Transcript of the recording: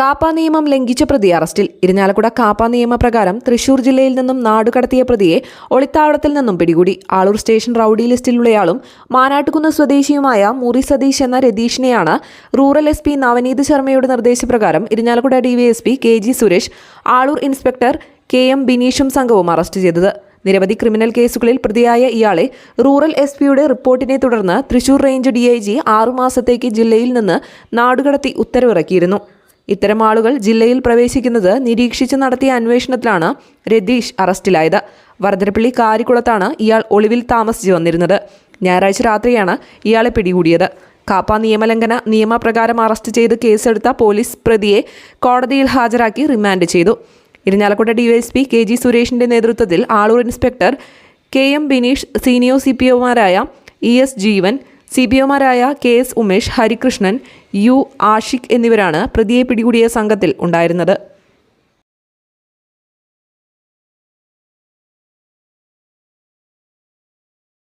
കാപ്പ നിയമം ലംഘിച്ച പ്രതി അറസ്റ്റിൽ. ഇരിഞ്ഞാലക്കുട കാപ്പ നിയമപ്രകാരം തൃശൂർ ജില്ലയിൽ നിന്നും നാടുകടത്തിയ പ്രതിയെ ഒളിത്താവളത്തിൽ നിന്നും പിടികൂടി. ആളൂർ സ്റ്റേഷൻ റൌഡി ലിസ്റ്റിലുള്ളയാളും മാനാട്ടുകുന്ന് സ്വദേശിയുമായ മുറി സതീഷ് എന്ന രതീഷിനെയാണ് റൂറൽ എസ് പി നവനീത് ശർമ്മയുടെ നിർദ്ദേശപ്രകാരം Irinjalakuda DYSP K G Suresh Aloor inspector K M ബിനീഷും സംഘവും അറസ്റ്റ് ചെയ്തത്. നിരവധി ക്രിമിനൽ കേസുകളിൽ പ്രതിയായ ഇയാളെ റൂറൽ എസ് പിയുടെ റിപ്പോർട്ടിനെ തുടർന്ന് Thrissur range D I G ആറുമാസത്തേക്ക് ജില്ലയിൽ നിന്ന് നാടുകടത്തി ഉത്തരവിറക്കിയിരുന്നു. ഇത്തരം ആളുകൾ ജില്ലയിൽ പ്രവേശിക്കുന്നത് നിരീക്ഷിച്ച് നടത്തിയ അന്വേഷണത്തിലാണ് രതീഷ് അറസ്റ്റിലായത്. വർദ്ധരപ്പള്ളി കാരിക്കുളത്താണ് ഇയാൾ ഒളിവിൽ താമസിച്ചു വന്നിരുന്നത്. ഞായറാഴ്ച രാത്രിയാണ് ഇയാളെ പിടികൂടിയത്. കാപ്പ നിയമലംഘന നിയമപ്രകാരം അറസ്റ്റ് ചെയ്ത് കേസെടുത്ത പോലീസ് പ്രതിയെ കോടതിയിൽ ഹാജരാക്കി റിമാൻഡ് ചെയ്തു. ഇരിഞ്ഞാലക്കുട ഡിവൈഎസ്പി കെ ജി സുരേഷിന്റെ നേതൃത്വത്തിൽ Aloor inspector K M Bineesh senior C P ഒമാരായ E S Jeevan C P ഒമാരായ K S Umesh Harikrishnan U Ashiq എന്നിവരാണ് പ്രതിയെ പിടികൂടിയ സംഘത്തിൽ ഉണ്ടായിരുന്നത്.